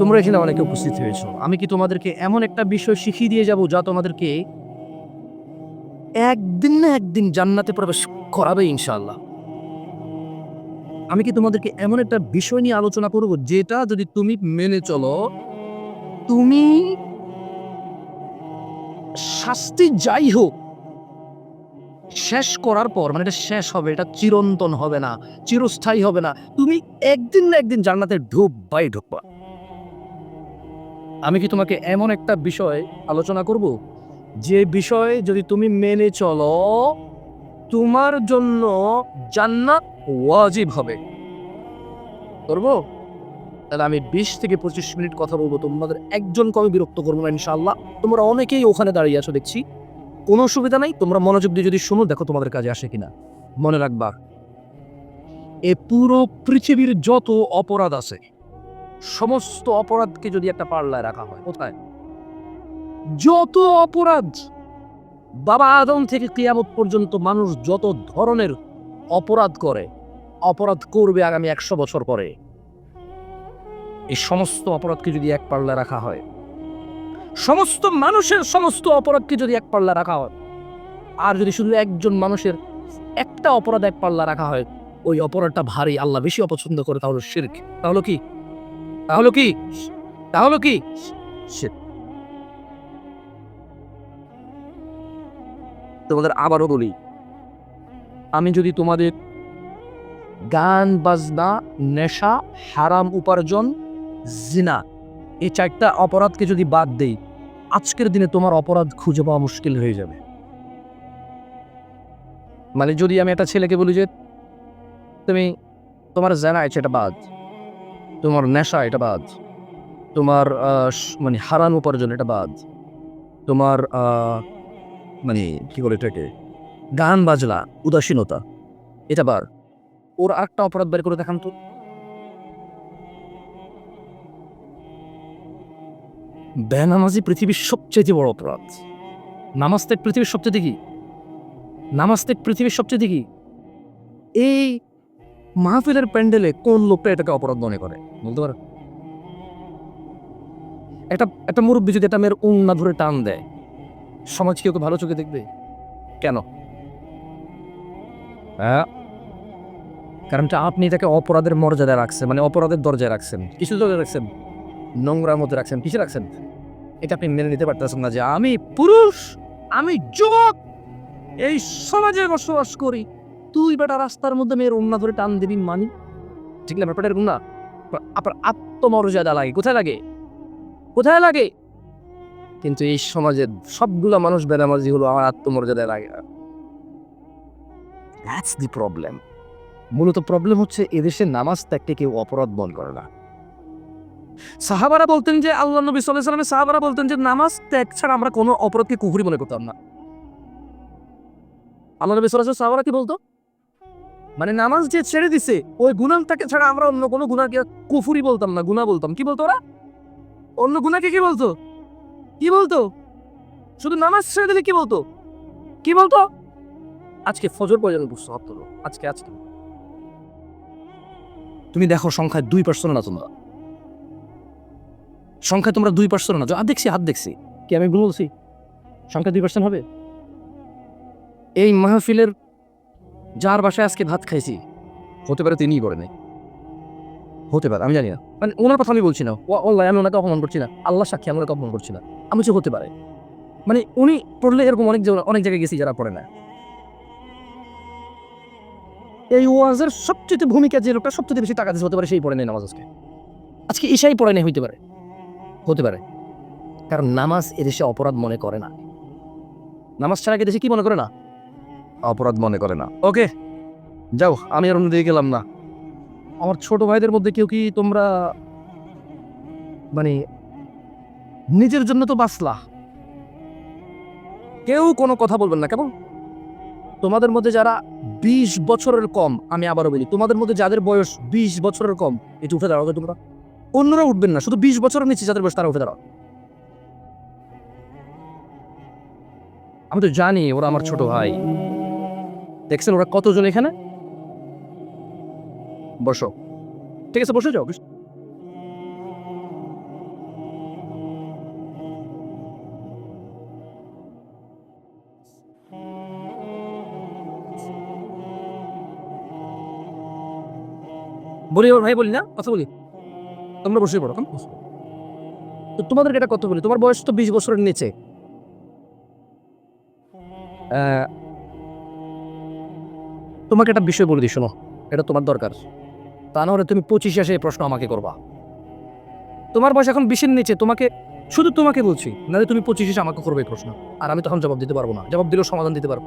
তোমরা এখানে অনেকে উপস্থিত হয়েছো। আমি কি তোমাদেরকে এমন একটা বিষয় শিখিয়ে দিয়ে যাব যা তোমাদেরকে একদিন না একদিন জান্নাতে প্রবেশ করাবে ইনশাআল্লাহ? আমি কি তোমাদেরকে এমন একটা বিষয় নিয়ে আলোচনা করব যেটা যদি তুমি মেনে চলো, তুমি শাস্তি যাই হোক, শেষ করার পর মানে এটা শেষ হবে, এটা চিরন্তন হবে না, চিরস্থায়ী হবে না, তুমি একদিন না একদিন জান্নাতে ঢুকবাই ঢুকবা আমি কি তোমাকে এমন একটা বিষয় আলোচনা করব? যে বিষয়ে যদি তুমি মেনে চলো, তোমার জন্য জান্নাত ওয়াজিব হবে। করব তাহলে আমি বিশ থেকে পঁচিশ মিনিট কথা বলব। তোমাদের একজন কমে বিরক্ত করব না, ইনশাআল্লাহ। তোমরা অনেকেই ওখানে দাঁড়িয়ে আছো, দেখছি। কোনো অসুবিধা নাই, তোমরা মনোযোগ দিয়ে যদি শুনো, দেখো তোমাদের কাজে আসে কিনা। মনে রাখবা, এ পুরো পৃথিবীর যত অপরাধ আছে সমস্ত অপরাধকে যদি একটা পাল্লায় রাখা হয়, কোথায়? যত অপরাধ বাবা আদম থেকে কিয়ামত পর্যন্ত মানুষ যত ধরনের অপরাধ করে, অপরাধ করবে আগামী একশো বছর পরে, এই সমস্ত অপরাধকে যদি এক পাল্লায় রাখা হয়, সমস্ত মানুষের সমস্ত অপরাধকে যদি এক পাল্লা রাখা হয়, আর যদি শুধু একজন মানুষের একটা অপরাধ এক পাল্লা রাখা হয়, ওই অপরাধটা ভারী, আল্লাহ বেশি অপছন্দ করে তাহলে শিরক। তাহলে কি? তাহলে কি? তাহলে কি? তোমাদের আবারও বলি, আমি যদি তোমাদের গান, বাজনা, নেশা, হারাম উপার্জন, জিনা এই চারটা অপরাধকে যদি বাদ দেই, আজকের দিনে তোমার অপরাধ খুঁজে পাওয়া মুশকিল হয়ে যাবে। মানে যদি আমি একটা ছেলেকে বলি যে, তুমি তোমার জানা আছে, এটা বাদ। তোমার নেশা, এটা বাদ। তোমার মানে হারান উপার্জন, এটা বাদ। তোমার মানে কি বলে এটাকে? গান বাজলা উদাসীনতা, এটা বার। ওর আরেকটা অপরাধ বের করে দেখান তো। বেনামাজি পৃথিবীর সবচেয়ে বড় অপরাধ। নামাজ পৃথিবীর সবচেয়ে কি? নামাজ পৃথিবীর সবচেয়ে কি? এই মাহফিলের প্যান্ডেলে কোন লোকটা এটাকে অপরাধ মনে করে? বলতে পারো? একটা একটা মুরব্বী যদি একটা মেয়ের উন্না ধরে টান দেয়, সমাজ কি ওকে ভালো চোখে দেখবে? কেন? হ্যাঁ? কারণটা আপনি এটাকে অপরাধের মর্যাদায় রাখছেন মানে অপরাধের দরজায় রাখছেন। কিছু দরজায় রাখছেন? নোংরার মধ্যে রাখছেন? কিসে রাখছেন? এটা আপনি মেনে নিতে পারতেছেন না যে আমি পুরুষ, আমি যুবক, এই সমাজে বসবাস করি। তুই বেটা রাস্তার মধ্যে মেয়ের উন্না ধরে টান দিবি মানি? ঠিক না, ব্যাপারটা এরকম না। আপনার আত্মমর্যাদা লাগে। কোথায় লাগে? কোথায় লাগে? কিন্তু এই সমাজের সবগুলো মানুষ বেনামাজি হলো, আমার আত্মমর্যাদায় লাগে দ্যাটস দি প্রবলেম মূলত প্রবলেম হচ্ছে এদেশে নামাজ ত্যাগকে কেউ অপরাধ মন করে না। সাহাবারা বলতেন যে, আল্লাহ নবী সাল্লাহ সাল্লামের সাহাবারা বলতেন যে, নামাজ ত্যাগ ছাড়া আমরা কোনো অপরাধকে কুহুরি মনে করতাম না। আল্লাহ নবী সাল্লাহ সাহাবারা কি বলতো? মানে নামাজ যে ছেড়ে দিছে, ওই গুণাটাকে ছাড়া আমরা অন্য কোনো গুণাকে কুফুরি বলতাম না, গুণা বলতাম। কি বলতো ওরা? অন্য গুণাকে কি বলতো? কি বলতো? শুধু নামাজ ছেড়ে দিলে কি বলতো? কি বলতো? আজকে ফজর পর্যন্ত বুঝতে পারতো আজকে আজকে। তুমি দেখো সংখ্যায় দুই পার্সেন্ট না তোমরা। সংখ্যায় তোমরা দুই পার্সেন্ট না। হাত দেখছি হাত দেখছি। কি আমি ভুল বলছি? সংখ্যা দুই পার্সেন্ট হবে? এই মাহফিলের যার বাসায় আজকে ভাত খাইছি। হতে পারে তিনিই করে নাই। হতে পারে আমি জানি না। মানে ওনার কথা আমি বলছি না। ও আল্লাহ আমি ওনাকে অপমান করছি না। আল্লাহ সাক্ষী আমি ওনাকে অপমান করছি না। আমি বলছি হতে পারে। মানে উনি পড়লে এরকম অনেক অনেক জায়গায় গেছি যারা পড়ে না। এই ওয়াজের সবচেয়ে ভূমিকা যে লোকটা সবচেয়ে বেশি টাকা দিতে হতে পারে সেই পড়ে নেই নামাজ আজকে। আজকে ঈশাই পড়ে নেই হইতে পারে। হতে পারে। কারণ নামাজ এদেশে অপরাধ মনে করে না। নামাজ ছাড়া দেশে কি মনে করে না? অপরাধ মনে করে না। ওকে, যাও, আমি আর অন্যদিকে গেলাম না। আমার ছোট ভাইদের মধ্যে কেউ কি তোমরা মানে নিজের জন্য তো বাঁচলা? কেউ কোনো কথা বলবেন না, কেমন? তোমাদের মধ্যে যারা বিশ বছরের কম, আমি আবারও বলি, তোমাদের মধ্যে যাদের বয়স বিশ বছরের কম, একটু উঠে দাঁড়াবে তোমরা। অন্যরা উঠবেন না, শুধু বিশ বছরের নিচে যাদের বয়স, তারা উঠে দাঁড়াও। আমি তো জানি ওরা আমার ছোট ভাই। দেখছেন ওরা কতজন এখানে? বসো। ঠিক আছে, বসে যাও বলি, ভাই, বলি না, কথা বলি। তোমরা বসে পড়ো কম তো তোমাদের এটা কথা বলি, তোমার বয়স তো বিশ বছরের নিচে। তোমাকে একটা বিষয় বলে দিই, শোনো। এটা তোমার দরকার। তা না হলে তুমি পঁচিশে এসে এই প্রশ্ন আমাকে করবা। তোমার বয়স এখন বিশের নিচে, তোমাকে, শুধু তোমাকে বলছি, নাহলে তুমি পঁচিশে এসে আমাকে করবে এই প্রশ্ন। আর আমি তখন জবাব দিতে পারব না। জবাব দিলেও সমাধান দিতে পারব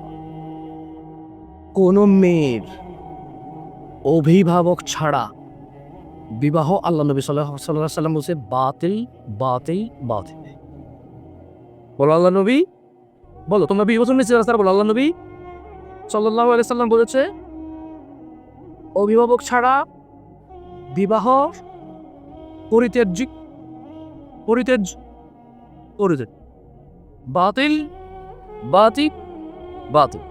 কোনো মেয়ের অভিভাবক ছাড়া বিবাহ আল্লাহ নবী সাল্লাহ সাল্লাম বলছে, বাতিল বাতিল বাতিল। বলো আল্লাহ নবী, বলো, তোমরা বিশ বছর নিচে রাস্তার বলো আল্লাহ নবী? সাল্লাহ আলি সাল্লাম বলেছে, অভিভাবক ছাড়া বিবাহ পরিত্যাজ্য পরিত্যাজ্য পরিত্যাজ্য বাতিল বাতিল বাতিল।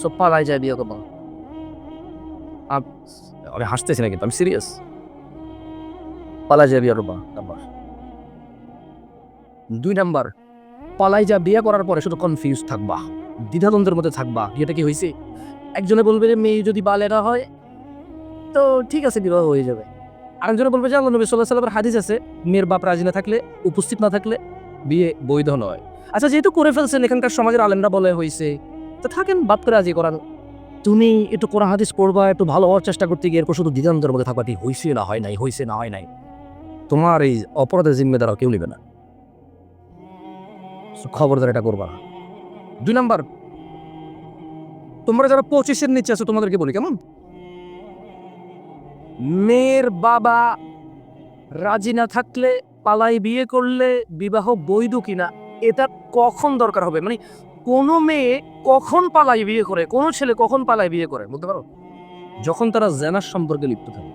সব পালাই যায় বিয়ে করব আমি হাসতেছি না কিন্তু আমি সিরিয়াস পালাই যায় বিয়ে করব নাম্বার দুই নাম্বার, পালাই যা বিয়ে করার পরে শুধু কনফিউজ থাকবা। দ্বিধাদ্বন্দ্বের মধ্যে থাকবা। বিয়েটা কি হয়েছে একজনে বলবে যে, মেয়ে যদি বালেরা হয়, তো ঠিক আছে, বিবাহ হয়ে যাবে। আরেকজনে বলবে যে, আল্লাহ নবী সাল্লাহ সাল্লামের হাদিস আছে, মেয়ের বাপ রাজি না থাকলে, উপস্থিত না থাকলে বিয়ে বৈধ নয়। আচ্ছা যেহেতু করে ফেলছেন, এখানকার সমাজের আলেমরা বলে হয়েছে তো থাকেন বাপকে রাজি করান। তুমি একটু কোরআন হাদিস পড়বা, একটু ভালো হওয়ার চেষ্টা করতে গিয়ে এরপর শুধু দ্বিধান্তের মধ্যে থাকবা, কি হয়েছে না, হয় নাই হয়েছে না, হয় নাই? তোমার এই অপরাধের জিম্মেদারও কেউ নেবে না। খবরদার এটা করবা না। দুই নাম্বার তোমরা যারা পঁচিশের নিচে আছো তোমাদেরকে বলি কেমন? মেয়ের বাবা রাজি না থাকলে পালাই বিয়ে করলে বিবাহ বৈধ কিনা এটা কখন দরকার হবে? মানে কোনো মেয়ে কখন পালাই বিয়ে করে? কোনো ছেলে কখন পালাই বিয়ে করে? বলতে পারো? যখন তারা জেনার সম্পর্কে লিপ্ত থাকে।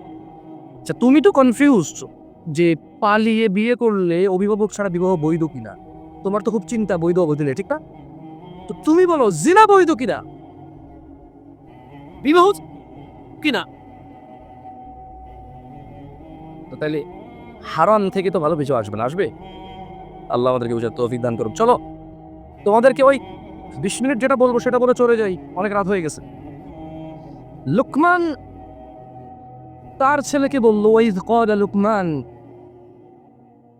আচ্ছা তুমি তো কনফিউজ যে পালিয়ে বিয়ে করলে অভিভাবক ছাড়া বিবাহ বৈধ কিনা। তোমার তো খুব চিন্তা বৈধ অবৈধ নিয়ে, ঠিক না? তো তুমি বলো, জিনা বৈধ কিনা? বিবাহ কিনা? তো তাহলে থেকে তো ভালো কিছু আসবে না, আসবে? আল্লাহ আমাদেরকে বুঝার তৌফিক দান করুক। চলো, তোমাদেরকে ওই বিশ মিনিট যেটা বলব সেটা বলে চলে যাই। অনেক রাত হয়ে গেছে। লুকমান, তার ছেলেকে বলল ওয়াইদ কলা লুকমান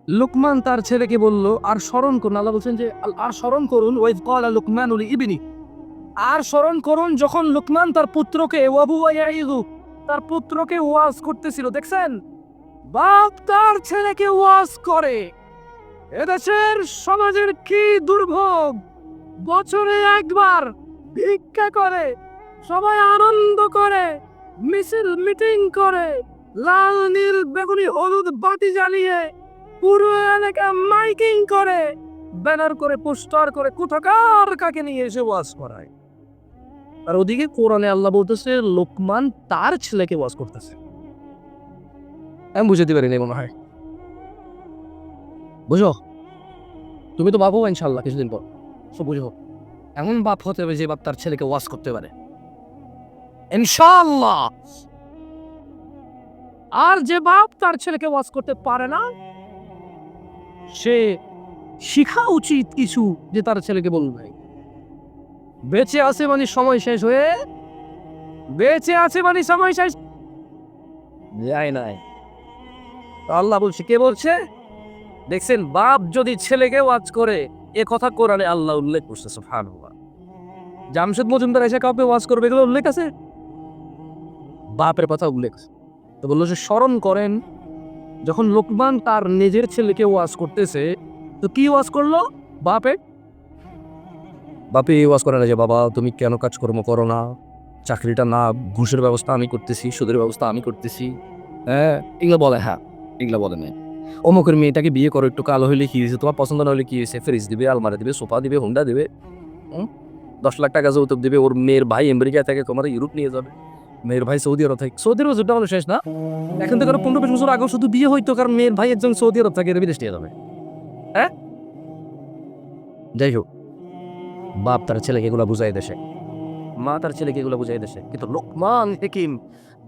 লুকমান তার ছেলেকে বলল, আর স্মরণ করুন। আল্লাহ বলছেন যে আর স্মরণ করুন, ওয়াইদ কলা লুকমান উলি ইবিনি। আর স্মরণ করুন যখন লুকমান তার পুত্রকে ওয়াবু ওয়াইয়াইদু তার পুত্রকে ওয়াজ করতেছিল, দেখছেন? বাপ তার ছেলেকে ওয়াজ করে। এদেশের সমাজের কি দুর্ভোগ? বছরে একবার ভিক্ষা করে, সবাই আনন্দ করে, মিছিল মিটিং করে, লাল, নীল, বেগুনি, হলুদ, বাতি জ্বালিয়ে পুরো এলাকা মাইকিং করে, ব্যানার করে, পোস্টার করে, কোথাকার কাকে নিয়ে এসে ওয়াজ করায়? আর ওদিকে কোরআনে আল্লাহ বলতেছে, লোকমান তার ছেলেকে ওয়াজ করতেছে। আমি বুঝাতে পারিনি মনে হয়। বুঝো? তুমি তো বাবু ইনশাল্লাহ কিছুদিন পর। সো বুঝো, এমন বাপ হতে হবে যে বাপ তার ছেলেকে ওয়াশ করতে পারে। ইনশাল্লাহ আর যে বাপ তার ছেলেকে ওয়াশ করতে পারে না সে শিখা উচিত কিছু যে তার ছেলেকে বলবে বেঁচে আছে মানে সময় শেষ হয়ে বেঁচে আছে মানে সময় শেষ। যায় নাই। আল্লাহ বলছে কে বলছে? দেখছেন বাপ যদি ছেলেকে ওয়াজ করে এ কথা কোরআনে আল্লাহ উল্লেখ করছে সুবহানাল্লাহ। জামশেদ মজুমদার এসে কাউকে ওয়াজ করবে এগুলো উল্লেখ আছে? বাপের কথা উল্লেখ আছে। তো বলল যে স্মরণ করেন যখন লোকমান তার নিজের ছেলেকে ওয়াজ করতেছে, তো কি ওয়াজ করল? বাপে? বাপে, এই ওয়াজ করে না যে, বাবা, তুমি কেন কাজকর্ম করো না? চাকরিটা না, ঘুষের ব্যবস্থা আমি করতেছি, সুদের ব্যবস্থা আমি করতেছি। হ্যাঁ এগুলো বলে হ্যাঁ এগুলো বলে না অমুকের মেয়েটাকে বিয়ে করো, একটু কালো হলে কি হয়েছে? তোমার পছন্দ না হলে কি হয়েছে? ফ্রিজ দিবে, আলমারি দিবে, সোফা দিবে, হুন্ডা দিবে? দশ লাখ টাকা যৌতুক দিবে, ওর মেয়ের ভাই আমেরিকায় থেকে তোমার ইউরোপ নিয়ে যাবে। মেয়ের ভাই সৌদি আরব থাকে। সৌদি আরব হলো শেষ না? এখন থেকে পনেরো বিশ বছর আগেও শুধু বিয়ে হইতো, কারণ মেয়ের ভাই একজন সৌদি আরব থাকে বিদেশ যাবে। হ্যাঁ? যাই হোক বাপ তার ছেলেকে এগুলো বুঝাই দেশে মা তার ছেলেকে এগুলো বুঝাই দেশে কিন্তু লোকমান হেকিম,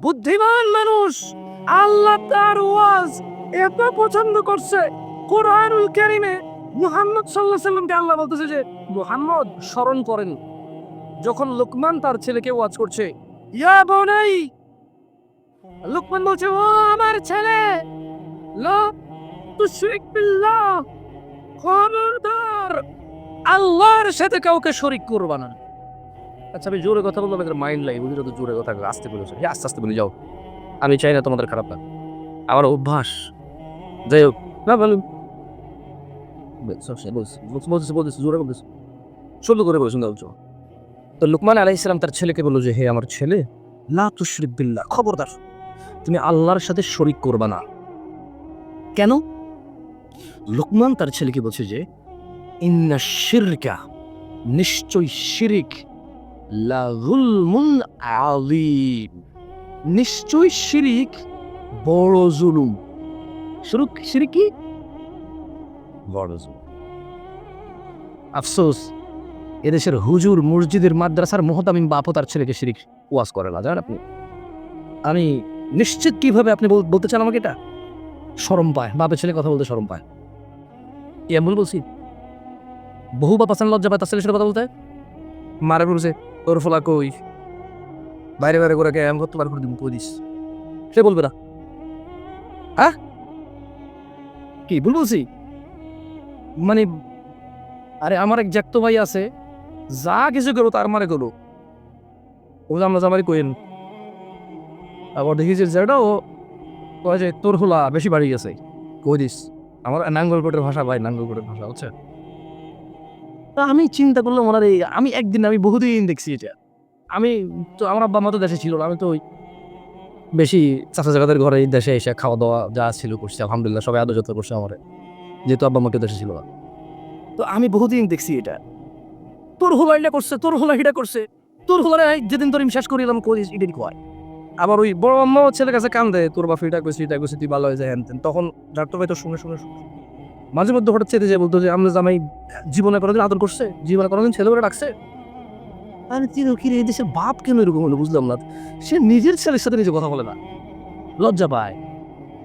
বুদ্ধিমান মানুষ, আল্লাহ তার ওয়াজ এত পছন্দ করছে, কোরআনুল কারিমে মুহাম্মদ সাল্লাহ সাল্লামকে আল্লাহ বলতেছে যে, মুহাম্মদ, স্মরণ করেন। যখন লোকমান তার ছেলেকে ওয়াজ করছে ইয়া বনাই। লোকমান বলছে, ও আমার ছেলে, লো তুশরিক বিল্লাহ খবরদার, আল্লাহর সাথে কাউকে শরিক করবা না। আচ্ছা আমি জোরে কথা বললাম এদের মাইন্ড লাই বুঝি তো জোরে কথা আস্তে বলেছে। আস্তে আস্তে বলে, যাও। আমি চাই না তোমাদের খারাপ লাগ। আমার অভ্যাস। যাই হোক। না বলুন বলতেছে বলতেছে জোরে বলতেছে। শুদ্ধ করে বলছো তো লুকমান আলাইহিস সালাম তার ছেলেকে বলল যে, হে আমার ছেলে, লা তুশরিক বিল্লাহ, খবরদার। তুমি আল্লাহর সাথে শরিক করবা না। কেন? লুকমান তার ছেলেকে বলছে যে, ইন্না শিরকা নিশ্চয় শিরিক, লা যুলমুন আযীম। নিশ্চয় শিরিক বড় জুলুম। শিরিক কি? বড় জুলুম। আফসোস। এদেশের হুজুর মসজিদের মাদ্রাসার মোহতামিম বাপও তার ছেলেকে শিরিক ওয়াজ করে না, জানেন আপনি? আমি নিশ্চিত কীভাবে আপনি বল- বলতে চান আমাকে এটা? শরম পায়, বাপের ছেলে কথা বলতে শরম পায়। এমন বলছি? বহু বাপ আসান লজ্জা পায় তার ছেলের সাথে কথা বলতে? মারে বলছে, তোর ফলা কই? বাইরে বাইরে করে এমন করতে বার করে দিব, কই দিস? সে বলবে না। হ্যাঁ? কি ভুল বলছি? মানে আরে আমার এক জ্যাক্ত ভাই আছে যা কিছু করো, তার মারে করো। ও জামলা জামারি কইন আবার দেখি যে ও কয় যে, তোর হোলা বেশি বাড়ি গেছে। কই দিস? আমার নাঙ্গলকোটের ভাষা, ভাই, নাঙ্গলকোটের ভাষা হচ্ছে তা আমি চিন্তা করলাম, ওনার এই, আমি একদিন, আমি বহুদিন দেখছি এটা। আমি তো, আমার আব্বা মা তো দেশে ছিল না, আমি তো ওই বেশি চাচা জায়গাদের ঘরে দেশে এসে খাওয়া দাওয়া যা ছিল করছি, আলহামদুলিল্লাহ, সবাই আদর যত্ন করছে আমার। যেহেতু আব্বা মাকে দেশে ছিল না। তো আমি বহুদিন দেখছি এটা। তোর হোলা এটা করছে তোর হোলা এটা করছে। তোর হোলা যেদিন তোর আমি শেষ করিলাম কই ইডেন কয়। আবার ওই বড় আম্মা ছেলের কাছে কান দেয় তোর বাপ এটা কইছি এটা কইছি তুই ভালো হয়ে যায় হ্যান। তখন ডাক্তার ভাই তো শুনে শুনে মাঝে মধ্যে হঠাৎ চেতে যায় বলতো যে আমরা জামাই জীবনে কোনোদিন আদর করছে? জীবনে কোনোদিন ছেলে করে ডাকছে? আরে তুই কি রে, দেশের বাপ কেন এরকম হলো বুঝলাম না। সে নিজের ছেলের সাথে নিজে কথা বলে না। লজ্জা পায়।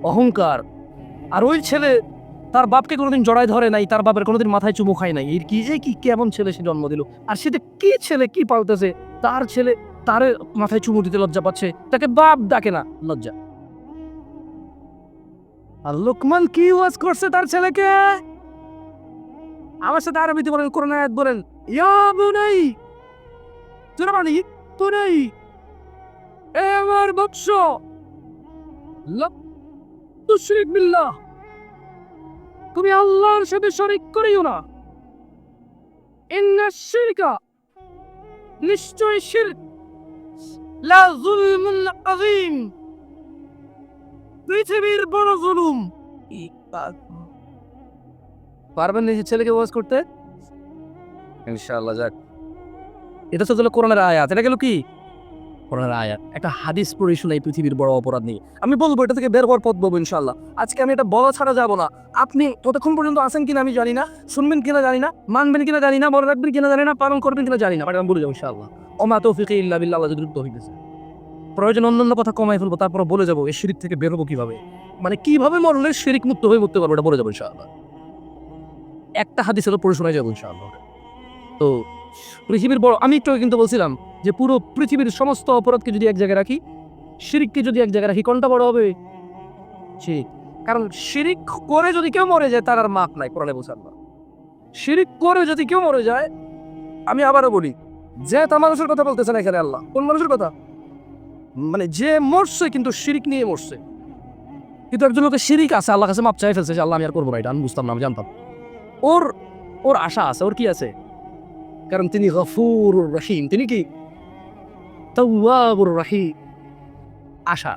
অহংকার। আর ওই ছেলে তার বাপকে কোনোদিন জড়ায় ধরে নাই, তার বাপের কোনোদিন মাথায় চুমু খায় নাই। এর কি যে কি, কেমন ছেলে সে জন্ম দিল? আর সেটা কি ছেলে, কি পালতেছে? তার ছেলে তার মাথায় চুমু দিতে লজ্জা পাচ্ছে। তাকে বাপ ডাকে না, লজ্জা। আর লোকমান কি ওয়াজ করছে তার ছেলেকে? আমার সাথে আরবিতে বলেন, কোরআন আয়াত বলেন। ইয়া বুনাই তোরা মানে বুনাই। এ আমার বৎস লা, তুশরিক বিল্লাহ। তুমি আল্লাহর সাথে শরিক করিও না। ইন্না শিরকা নিশ্চয় শিরক। লা যুলমুন আযীম। পৃথিবীর বড় জুলুম। পারবেন নিজের ছেলেকে ওয়াজ করতে? ইনশাআল্লাহ যাক। এটা তো গেল কোরআনের আয়াত। এটা গেল কি? কোরআনের আয়াত, একটা হাদিস পড়ে এই পৃথিবীর বড় অপরাধ নিয়ে। আমি বলব, এটা থেকে বের হওয়ার পথ বলব ইনশাআল্লাহ। আজকে আমি এটা বলা ছাড়া যাব না। আপনি ততক্ষণ পর্যন্ত আছেন কিনা আমি জানি না, শুনবেন কিনা জানি না, মানবেন কিনা জানি না, মনে রাখবেন কিনা জানি না, পালন করবেন কিনা জানি না আমি বলে যাব ইনশাআল্লাহ। অমা তৌফিক ইল্লা বিল্লাহ যদি দিয়েছে। প্রয়োজন অন্যান্য কথা কমাই ফেলব তারপর বলে যাব, এই শিরিক থেকে বেরোবো কীভাবে? মানে কীভাবে মরলে শিরিক মুক্ত হয়ে মরতে পারব, এটা বলে যাব ইনশাআল্লাহ। একটা হাদিস হলো, পড়ে শোনাই যাব ইনশাআল্লাহ। তো পৃথিবীর বড় আমি একটু কিন্তু বলছিলাম যে পুরো পৃথিবীর সমস্ত অপরাধকে যদি এক জায়গায় রাখি, শিরিককে যদি এক জায়গায় রাখি, কোনটা বড় হবে? শিরিক। কারণ শিরিক করে যদি কেউ মরে যায়, তার আর মাপ নাই কোরআনে আল্লাহ। শিরিক করে যদি কেউ মরে যায়, আমি আবারও বলি, যে তা মানুষের কথা বলতেছেন এখানে আল্লাহ। কোন মানুষের কথা? মানে যে মরছে কিন্তু শিরিক নিয়ে মরছে। কিন্তু একজন লোকের শিরিক আছে আল্লাহ কাছে মাপ চাই ফেলছে যে আল্লাহ আমি আর করব না এটা, আমি বুঝতাম না, আমি জানতাম। ওর ওর আশা আছে, ওর কি আছে? কারণ তিনি গফুর রহিম। তিনি কি? তাওয়াবুর রাহিম। আশা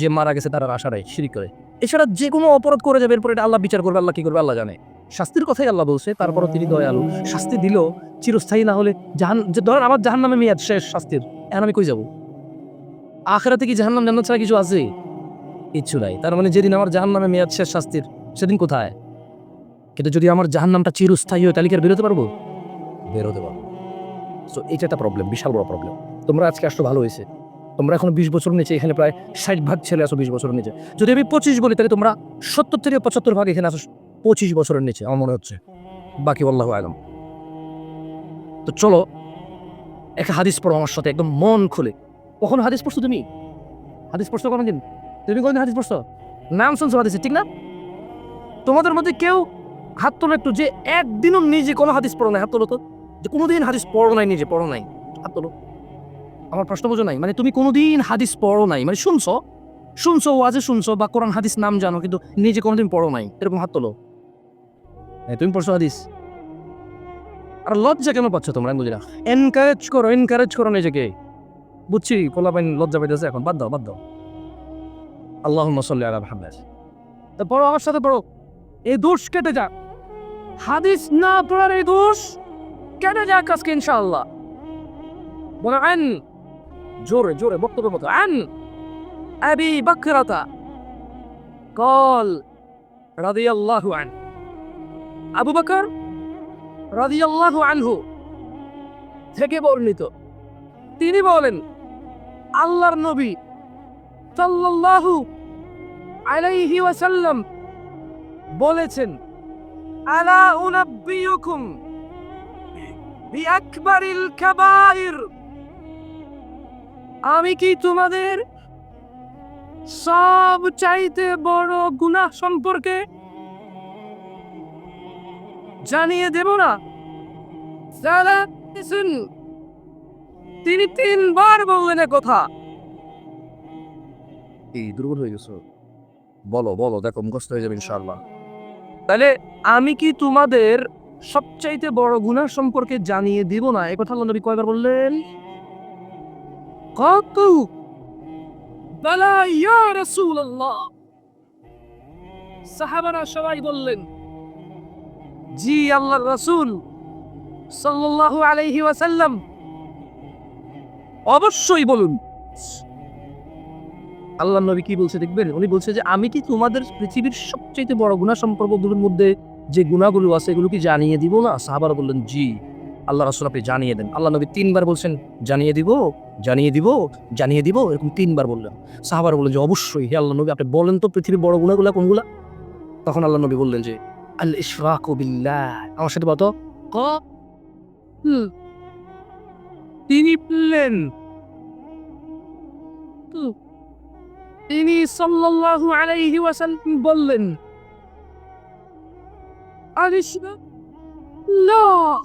যে মারা গেছে তার আশা নাই, শিরিক করে। এছাড়া যে কোনো অপরাধ করে যাবে এরপরে এটা আল্লাহ বিচার করবে, আল্লাহ কি করবে, আল্লাহ জানে। শাস্তির কথাই আল্লাহ বলছে, তারপরও তিনি দয়ালু। শাস্তি দিল, চিরস্থায়ী না হলে জাহান, যে ধরেন আমার জাহান নামে মেয়াদ শেষ শাস্তির, এখন আমি কই যাব? আখেরাতে কি জাহান্নাম, জান্নাত ছাড়া কিছু আছে? কিচ্ছু নাই। তার মানে যেদিন আমার জাহান নামে মেয়াদ শেষ শাস্তির, সেদিন কোথায়? কিন্তু যদি আমার জাহান নামটা চিরস্থায়ী হয় আর বেরোতে পারব? বেরোতে পারব। সো এটা একটা প্রবলেম বিশাল বড় প্রবলেম তোমরা আজকে আসলে ভালো হয়েছে। তোমরা এখন বিশ বছর নিচে, এখানে প্রায় ষাট ভাগ ছেলে আসো বিশ বছরের নিচে। যদি আমি পঁচিশ বলি, তাহলে তোমরা সত্তর থেকে পঁচাত্তর ভাগ এখানে আসো পঁচিশ বছরের নিচে, আমার মনে হচ্ছে। বাকি আল্লাহ আলম। তো চলো, একটা হাদিস পড়ো আমার সাথে, একদম মন খুলে। কখন হাদিস পড়ছো তুমি? হাদিস পড়ছো কোনোদিন? তুমি কোনোদিন হাদিস পড়ছো? নাম শুনছো হাদিসে, ঠিক না? তোমাদের মধ্যে কেউ হাত তোলো একটু, যে একদিনও নিজে কোনো হাদিস পড়ো নাই, হাত তোলো তো। যে কোনোদিন হাদিস পড়ো নাই নিজে, পড়ো নাই। হাত তোলো। আমার প্রশ্ন বোঝো নাই? মানে তুমি কোনোদিন হাদিস পড়ো নাই? মানে শুনছো? শুনছো, ওয়াজে শুনছো বা কোরআন, হাদিস, নাম জানো, কিন্তু নিজে কোনোদিন পড়ো নাই। এরকম হাত তোলো। তুমি পড়ছো হাদিস? আর লজ্জা কেন পাচ্ছ তোমরা বুঝি এনকারেজ করো এনকারেজ করো নিজেকে। বুঝছি, পোলাপাইন লজ্জা পাইতেছে এখন। বাদ দাও বাদ দাও। আল্লাহ সাল্লি আলা মুহাম্মাদ। তা পড়ো আমার সাথে, পড়ো। এই দোষ কেটে যাক। হাদিস না পড়ার এই দোষ কেটে যাক আজকে ইনশাআল্লাহ? বলে, আন। জোরে জোরে, বক্তব্যের মতো। আন। আবি বকরাতা। কল রাদিয়াল্লাহু আন। আবু বকর রাদিয়াল্লাহু আনহু থেকে বর্ণিত। তিনি বলেন, আল্লাহর নবী সাল্লাল্লাহু আলাইহি ওয়াসাল্লাম বলেছেন, আলা উনাব্বিয়ুকুম বিআকবারিল কাবাইর আমি কি তোমাদের সব চাইতে বড় গুনাহ সম্পর্কে জানিয়ে দেব না? তিনি তিনবার বললেন কথা। এই দুর্বল হয়ে গেছো। বলো বলো দেখো মুখস্থ হয়ে যাবে ইনশাআল্লাহ। তাহলে আমি কি তোমাদের সবচাইতে বড় গুনাহ সম্পর্কে জানিয়ে দিব না। এ কথা নবী কয়বার বললেন? কত বালা ইয়া রাসূলুল্লাহ। সাহাবারা সবাই বললেন, জি আল্লাহর রাসূল সাল্লাল্লাহু আলাইহি ওয়াসাল্লাম, অবশ্যই বলুন। আল্লাহ নবী কি বলছে দেখবেন? উনি বলছে যে, আমি কি তোমাদের পৃথিবীর সবচেয়ে বড় গুণা সম্পর্কগুলোর মধ্যে যে গুণাগুলো আছে এগুলো কি জানিয়ে দিব না? সাহাবারা বললেন, জি, আল্লাহ রাসুল আপনি জানিয়ে দেন। আল্লাহ নবী তিনবার বলছেন, জানিয়ে দিব জানিয়ে দিব জানিয়ে দিব। এরকম তিনবার বললেন। সাহাবারা বললেন যে, অবশ্যই, হে আল্লাহ নবী, আপনি বলেন তো পৃথিবীর বড় গুণাগুলা কোনগুলা? তখন আল্লাহ নবী বললেন যে, আল ইশরাক বিল্লাহ। আমার সাথে বলতো, ক। তিনি বললেন তিনি সাল্লাল্লাহু আলাইহি ওয়াসাল্লাম বললেন লা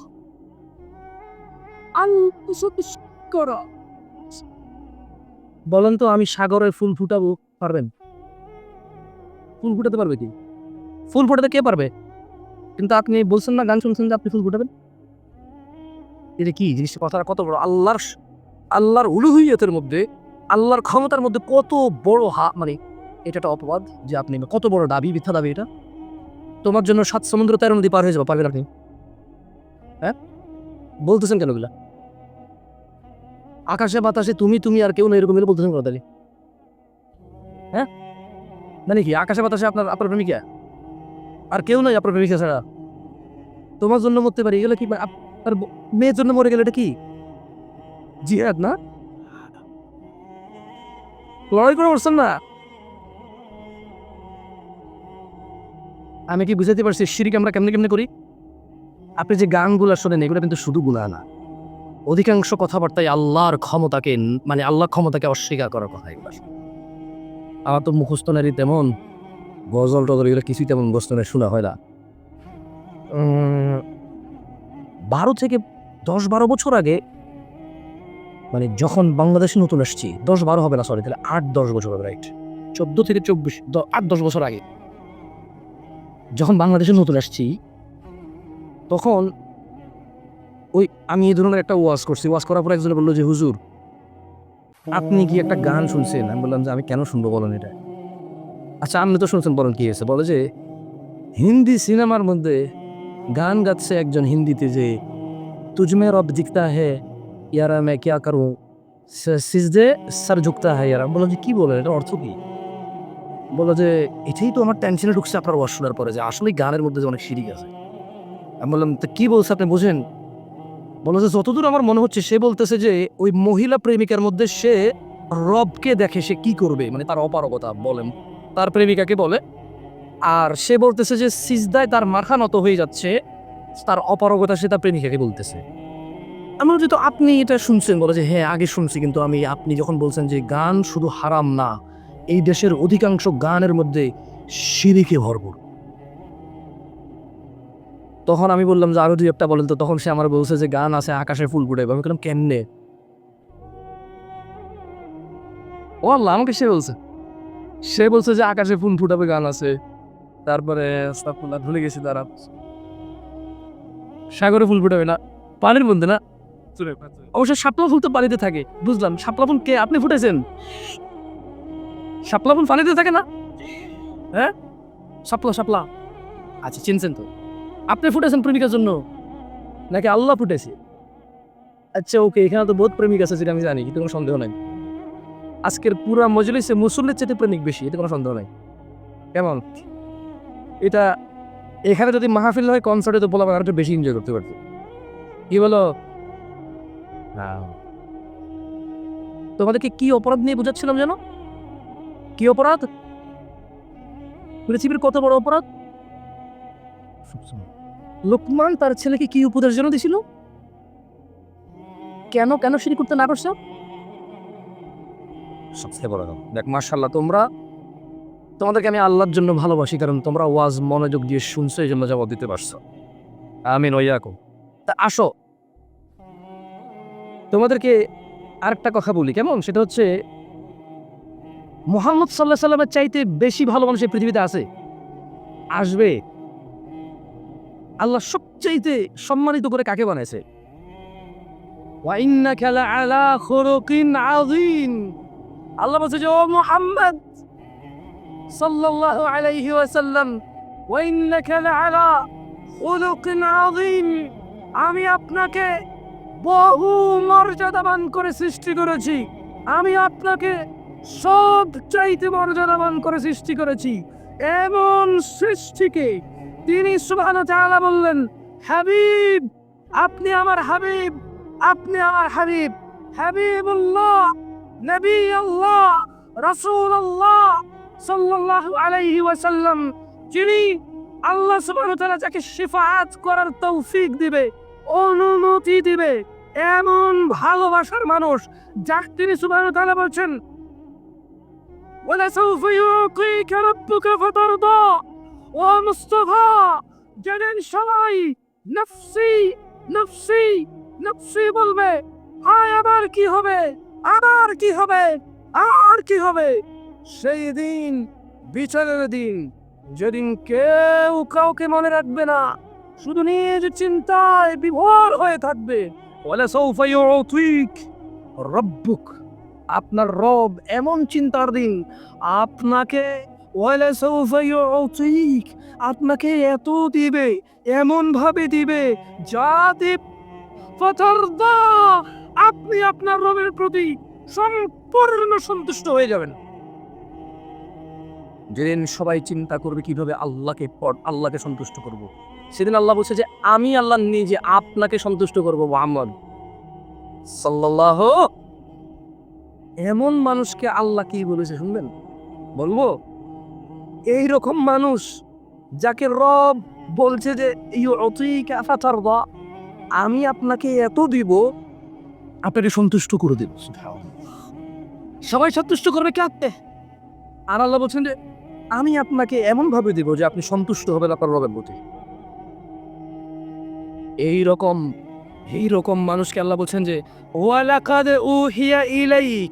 করো। বলেন তো, আমি সাগরের ফুল ফুটাবো, পারবেন? ফুল ফুটাতে পারবে কি? ফুল ফুটাতে কে পারবে? কিন্তু আপনি বলছেন না, গান শুনছেন যে আপনি ফুল ফুটাবেন? এটা কি? জিনিসটা কথাটা কত বড়। আল্লাহর আল্লাহর উলুহিয়তের মধ্যে, আল্লাহর ক্ষমতার মধ্যে কত বড় হা মানে এটা একটা অপবাদ যে আপনি কত বড় দাবি, মিথ্যা দাবি এটা? তোমার জন্য সাত সমুদ্র তেরো নদী পার হয়ে যাব, পারবেন আপনি। হ্যাঁ? বলতেছেন কেন এগুলা আকাশে বাতাসে তুমি তুমি আর কেউ না এরকম এগুলো বলতেছেন কেন হ্যাঁ? মানে কি, আকাশে বাতাসে আপনার আপনার প্রেমিকা? আর কেউ নাই আপনার প্রেমিকা ছাড়া। তোমার জন্য মরতে পারি, এগুলো কি আর মেয়ের জন্য মরে গেলে এটা কি? জিহাদ না? লড়াই করে মরছেন না? আমি কি বুঝাতে পারছি শিরিক আমরা কেমনে কেমনে করি? আপনি যে গানগুলো শোনেন, এগুলো কিন্তু শুধু গুণা না। অধিকাংশ কথাবার্তায় আল্লাহর ক্ষমতাকে মানে আল্লাহর ক্ষমতাকে অস্বীকার করার কথা এগুলো আমার তো মুখস্থ নারী তেমন, গজল টজল এগুলো কিছুই তেমন মুখস্থ নারী শোনা হয় না। বারো থেকে দশ বারো বছর আগে মানে যখন বাংলাদেশে নতুন আসছি, দশ বারো হবে না সরি তাহলে আট দশ বছর হবে রাইট চোদ্দ থেকে চব্বিশ আট দশ বছর আগে। যখন বাংলাদেশে নতুন আসছি, তখন ওই আমি এই ধরনের একটা ওয়াজ করছি। ওয়াজ করার পর একজন বলল যে, হুজুর, আপনি কি একটা গান শুনছেন? আমি বললাম যে, আমি কেন শুনব বলেন এটা? আচ্ছা আপনি তো শুনছেন, বলেন কি হয়েছে? বলে যে, হিন্দি সিনেমার মধ্যে গান গাচ্ছে একজন হিন্দিতে যে, তুজমে রব দিখতা হে ইয়ারা মে ক্যা করুঁ সিজদে সার ঝুঁকতা হয় ইয়ারা। বললাম যে, কি বলেন? এটা অর্থ কি? বলো যে, এটাই তো আমার টেনশনে ঢুকছে আপনার ওয়াজ শোনার পরে যে আসলে গানের মধ্যে যে অনেক শিরিক আছে। আমি বললাম, তা কি বলছে আপনি বোঝেন? বলো যে, যতদূর আমার মনে হচ্ছে সে বলতেছে যে, ওই মহিলা প্রেমিকার মধ্যে সে রবকে দেখে সে কি করবে। মানে তার অপারগতা বলেন, তার প্রেমিকাকে বলে। আর সে বলতেছে যে, সিজদায় তার মাথা নত হয়ে যাচ্ছে, তার অপারগতা সে তার প্রেমিকাকে বলতেছে। আমি বলছি তো আপনি এটা শুনছেন? বলে যে হ্যাঁ আগে শুনছি, কিন্তু আমি, আপনি যখন বলছেন যে, গান শুধু হারাম না এই দেশের অধিকাংশ গানের মধ্যে সিরিকে ভরপুর। তখন আমি বললাম যে আরও দুই একটা বলেন তো। তখন সে আমার বলছে যে গান আছে আকাশে ফুল ফুটে আমি বললাম কেমনে? ও আল্লাহ আমাকে সে বলছে। সে বলছে যে আকাশে ফুল ফুটাবে গান আছে। তারপরে ভুলে গেছি তারা সাগরে ফুল ফুটাবে না পানির মধ্যে না? অবশ্য শাপলা ফুল তো পানিতে থাকে বুঝলাম। শাপলা ফুল কে? আপনি ফুটেছেন? শাপলা ফুল পানিতে থাকে না? হ্যাঁ? শাপলা শাপলা আচ্ছা চিনছেন তো। আপনি ফুটেছেন প্রেমিকার জন্য? নাকি আল্লাহ ফুটেছে? আচ্ছা ওকে, এখানে তো বহুত প্রেমিক আছে যেটা আমি জানি এতে কোনো সন্দেহ নাই। আজকের পুরা মজলিসে মুসল্লির চেয়ে প্রেমিক বেশি, এতে কোনো সন্দেহ নাই। কেমন? এটা, এখানে যদি মাহফিল হয় কনসার্টে তো বলা একটু বেশি এনজয় করতে পারতো কি বলো? তোমাদেরকে কি অপরাধ নিয়ে বোঝাচ্ছিলাম যেন? কি অপরাধ? পৃথিবীর কত বড় অপরাধ? লোকমান তার ছেলেকে কি উপদেশ যেন দিছিল? কেন কেন সিঁড়ি করতে না করছ সবচেয়ে বড় দেখ মার্শাল্লাহ তোমরা, তোমাদেরকে আমি আল্লাহর জন্য ভালোবাসি, কারণ তোমরা ওয়াজ, মনোযোগ দিয়ে শুনছো, এই জন্য জবাব দিতে পারছ। আমিন ওইয়াকো তা আসো। তোমাদেরকে আরেকটা কথা বলি, কেমন? সেটা হচ্ছে মোহাম্মদ সাল্লাহ সাল্লামের চাইতে বেশি ভালো মানুষ এই পৃথিবীতে আছে। আসবে। আল্লাহ সবচাইতে সম্মানিত করে কাকে বানাইছে? ওয়াইন্না খেলা আলা খরকিন আযীম। আল্লাহ বলছে যে, ও মুহাম্মদ সাল্লাল্লাহু আলাইহি ওয়াসাল্লাম ওয়াইন্নাকা লাআলা খুলুকিন আযীম। আমি আপনাকে বহু মর্যাদাবান করে সৃষ্টি করেছি। আমি আপনাকে সব চাইতে মর্যাদাবান করে সৃষ্টি করেছি। এমন সৃষ্টিকে তিনি ওয়া তাআলা বললেন, হাবিব, আপনি আমার হাবিব, আপনি আমার হাবিব। হাবিবুল্লাহ নবী আল্লাহ রাসূল আল্লাহ সাল্লাল্লাহু আলাইহি ওয়াসাল্লাম, যিনি আল্লাহ সুবহানাহু ওয়া তাআলা যাকে শিফাআত করার তৌফিক দিবে, অনুমতি দিবে, এমন ভালোবাসার মানুষ যাক তিনি সুবহানাহু ওয়া তাআলা বলছেন ولسوف يعطيك ربك فترضى ও মুস্তফা যেদিন সবাই নফসি নফসি নফসি বলবে হায় আবার কি হবে আবার কি হবে আর কি হবে সেই দিন বিচারের দিন যেদিন কেউ কাউকে মনে রাখবে না শুধু নিজ চিন্তায় বিভোর হয়ে থাকবে বলে সৌফাইক রব্বুক আপনার রব এমন চিন্তার দিন আপনাকে আপনাকে এত দিবে এমন ভাবে দিবে, যা ফতরদা, আপনি আপনার রবের প্রতি সম্পূর্ণ সন্তুষ্ট হয়ে যাবেন। যেদিন সবাই চিন্তা করবে কীভাবে আল্লাহকে আল্লাহকে সন্তুষ্ট করব। সেদিন আল্লাহ বলছে যে, আমি আল্লাহ নিজে আপনাকে সন্তুষ্ট করব, মোহাম্মদ। সাল্লাহ এমন মানুষকে আল্লাহ কি বলেছে শুনবেন? বলব এই রকম মানুষ যাকে রব বলছে যে আমি আপনাকে এত দিব, আপনাকে সন্তুষ্ট করে দেব। সবাই সন্তুষ্ট করবে কে আপনি? আর আল্লাহ বলছেন যে, আমি আপনাকে এমন ভাবে দিব যে আপনি সন্তুষ্ট হবেন আপনার রবের প্রতি। এই রকম এই রকম মানুষকে আল্লাহ বলছেন যে, ওয়ালাকাদ উহিয়া ইলাইক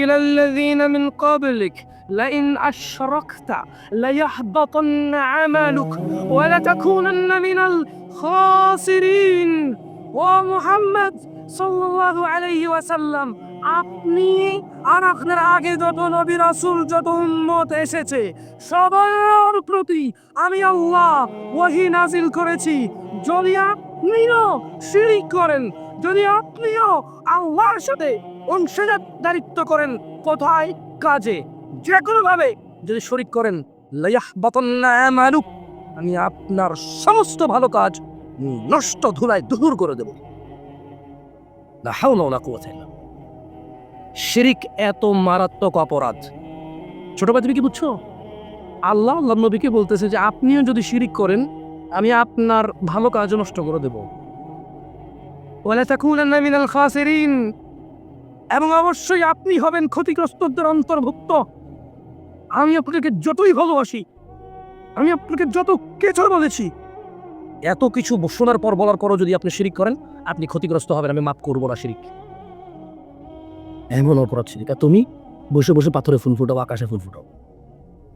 ইলাল্লাযীনা মিন ক্বাবলিক লাইন আশরাকতা লায়াহবাতান্না আমালুক ওয়া লাতাকুনান্না মিনাল খাসিরিন ও মুহাম্মদ সাল্লাল্লাহু আলাইহি ওয়াসাল্লাম, আপনি আর আপনার আগে যত নবী রাসূল, যত উম্মত এসেছে, সবার প্রতি আমি আল্লাহ ওয়াহি নাজিল করেছি। যদি আপনিও শিরিক করেন, যদি আপনিও আল্লাহর সাথে অংশীদারিত্ব করেন কোথায়? কাজে। যে কোনো ভাবে যদি শরিক করেন লাইয়াহ বাতান্না আমালুক আমি আপনার সমস্ত ভালো কাজ নষ্ট ধুলায় দূর করে দেব। হাওলা ওয়ালা কুওয়াতা ইল্লা শিরিক এত মারাত্মক অপরাধ। ছোট ভাই, তুমি কি বুঝছ? আল্লাহ আল্লাহ নবীকে বলতেছে যে, আপনিও যদি শিরিক করেন, আমি আপনার ভালো কাজ নষ্ট করে দেব। ওয়ালা তাকুনান্না মিনাল খাসিরিন। এবং অবশ্যই আপনি হবেন ক্ষতিগ্রস্তদের অন্তর্ভুক্ত। আমি আপনাকে যতই ভালোবাসি আমি আপনাকে যত কেছর বলেছি। এত কিছু শোনার পর বলার পরও যদি আপনি শিরিক করেন আপনি ক্ষতিগ্রস্ত হবেন আমি মাফ করব না শিরিক। এমন অপরাধ শিরিক। আর তুমি বসে বসে পাথরে ফুল ফুটাও আকাশে ফুল ফুটাও।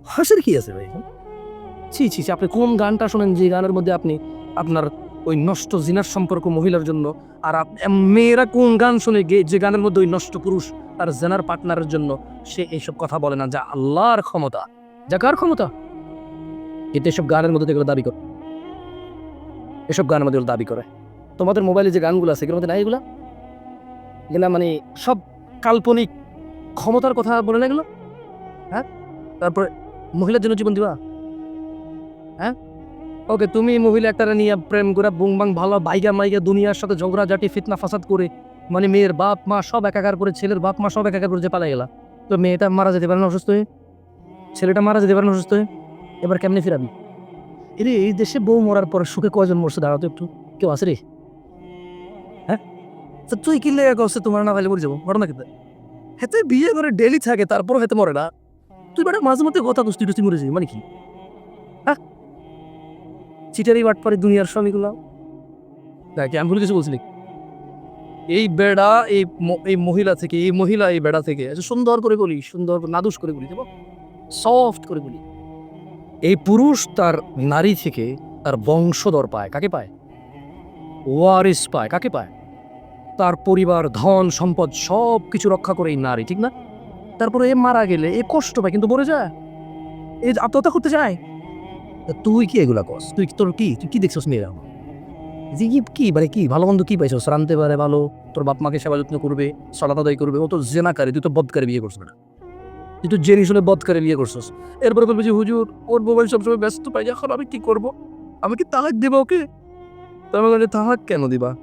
হাসির কি আছে ভাই? ছি ছি ছি, আপনি কোন গানটা শোনেন যে গানের মধ্যে আপনি আপনার ওই নষ্ট জিনার সম্পর্ক মহিলার জন্য। আর মেয়েরা কোন গান শুনে গে যে গানের মধ্যে ওই নষ্ট পুরুষ তার জেনার পার্টনারের জন্য সে এইসব কথা বলে না, যা আল্লাহর ক্ষমতা। যা কার ক্ষমতা? এটা এসব গানের মধ্যে এগুলো দাবি করে এসব গানের মধ্যে এগুলো দাবি করে। তোমাদের মোবাইলে যে গানগুলো আছে, এগুলোর মধ্যে নাই এগুলা? এগুলা মানে সব কাল্পনিক ক্ষমতার কথা বলে না এগুলো? হ্যাঁ? তারপরে মহিলার জন্য জীবন দিবা? হ্যাঁ? ওকে, তুমি মহিলা একটা নিয়ে প্রেম করে বুংবাং ভালো বাইগা মাইগা দুনিয়ার সাথে ঝগড়াঝাটি ফিতনা ফাসাদ করে মানে মেয়ের বাপ মা সব একাকার করে, ছেলের বাপ মা সব একাকার করে যে পালা গেলা। তো মেয়েটা মারা যেতে পারে না অসুস্থ হয়ে? ছেলেটা মারা যেতে পারে না অসুস্থ হয়ে? এবার কেমনে ফিরাবি? এরে, এই দেশে বউ মরার পর সুখে কয়জন মরছে? দাঁড়াতো একটু। কেউ আছে রে? হ্যাঁ? তুই কি লেগে করছে তোমার না ভাইলে মরে যাব? ঘটনা কিন্তু হেতে বিয়ে করে ডেলি থাকে তারপর হেতে মরে না। তুই বেটা মাঝে মধ্যে কথা দুষ্টি টুষ্টি মরে যাবি মানে কি? হ্যাঁ চিটারি বাট পরে দুনিয়ার স্বামীগুলো দেখ আমি ভুল কিছু বলছিলি এই বেড়া এই এই মহিলা থেকে এই মহিলা এই বেড়া থেকে আচ্ছা, সুন্দর করে বলি সুন্দর নাদুস করে বলি দেবো? সফট করে বলি। এই পুরুষ তার নারী থেকে তার বংশধর পায় কাকে পায়? ওয়ারিস পায় কাকে পায়? তার পরিবার ধন সম্পদ সব কিছু রক্ষা করে এই নারী ঠিক না? তারপরে এ মারা গেলে এ কষ্ট পায় কিন্তু মরে যায়? এ আত্মহত্যা করতে তা তুই কি এগুলা কস? তুই তোর কি তুই কি দেখছস মেয়েরা? যে কি কি মানে কি ভালো মন্দ কি পাইছস? রানতে পারে ভালো, তোর বাপ মাকে সেবা যত্ন করবে, সলাত আদায় করবে, ও তো জেনাকারী, তুই তো বদকারে বিয়ে করছিস না। তুই তো জেনি শুনে বদকারে বিয়ে করছস। এরপরে বলবি যে, হুজুর, ওর মোবাইল সবসময় ব্যস্ত পাই, এখন আমি কি করব? আমি কি তাহাক দেবো ওকে? তো আমি তালাক কেন দিবা?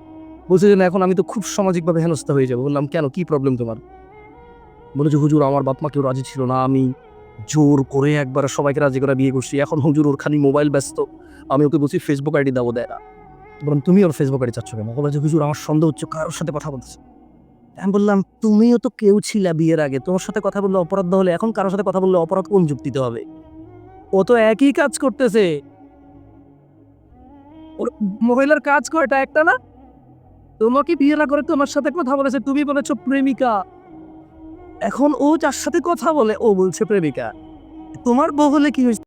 বলছে যে, না, এখন আমি তো খুব সামাজিকভাবে হেনস্থা হয়ে যাব। বললাম, কেন? কি প্রবলেম তোমার? বলে যে, হুজুর, আমার বাপ মা কেউ রাজি ছিল না, আমি জোর করে একবার সবাইকে রাজি করে বিয়ে করছি। এখন হুজুর, ওর খালি মোবাইল ব্যস্ত। আমি ওকে বলছি ফেসবুক আইডি দাও, দেয় না। বললাম, তুমি ওর ফেসবুক আইডি চাচ্ছ কেন? বলে যে হুজুর, আমার সন্দেহ হচ্ছে, কারোর সাথে কথা বলতেছে। আমি বললাম, তুমিও তো কেউ ছিলা বিয়ের আগে। তোমার সাথে কথা বললে অপরাধ হলে এখন কারোর সাথে কথা বললে অপরাধ কোন যুক্তিতে হবে? ও তো একই কাজ করতেছে। ওর মহিলার কাজ কয়টা? একটা না? তোমাকে বিয়ে না করে তোমার সাথে কথা বলেছে। তুমি বলেছ, প্রেমিকা। এখন ও যার সাথে কথা বলে ও বলছে প্রেমিকা তোমার বউ হলে কি হয়েছে?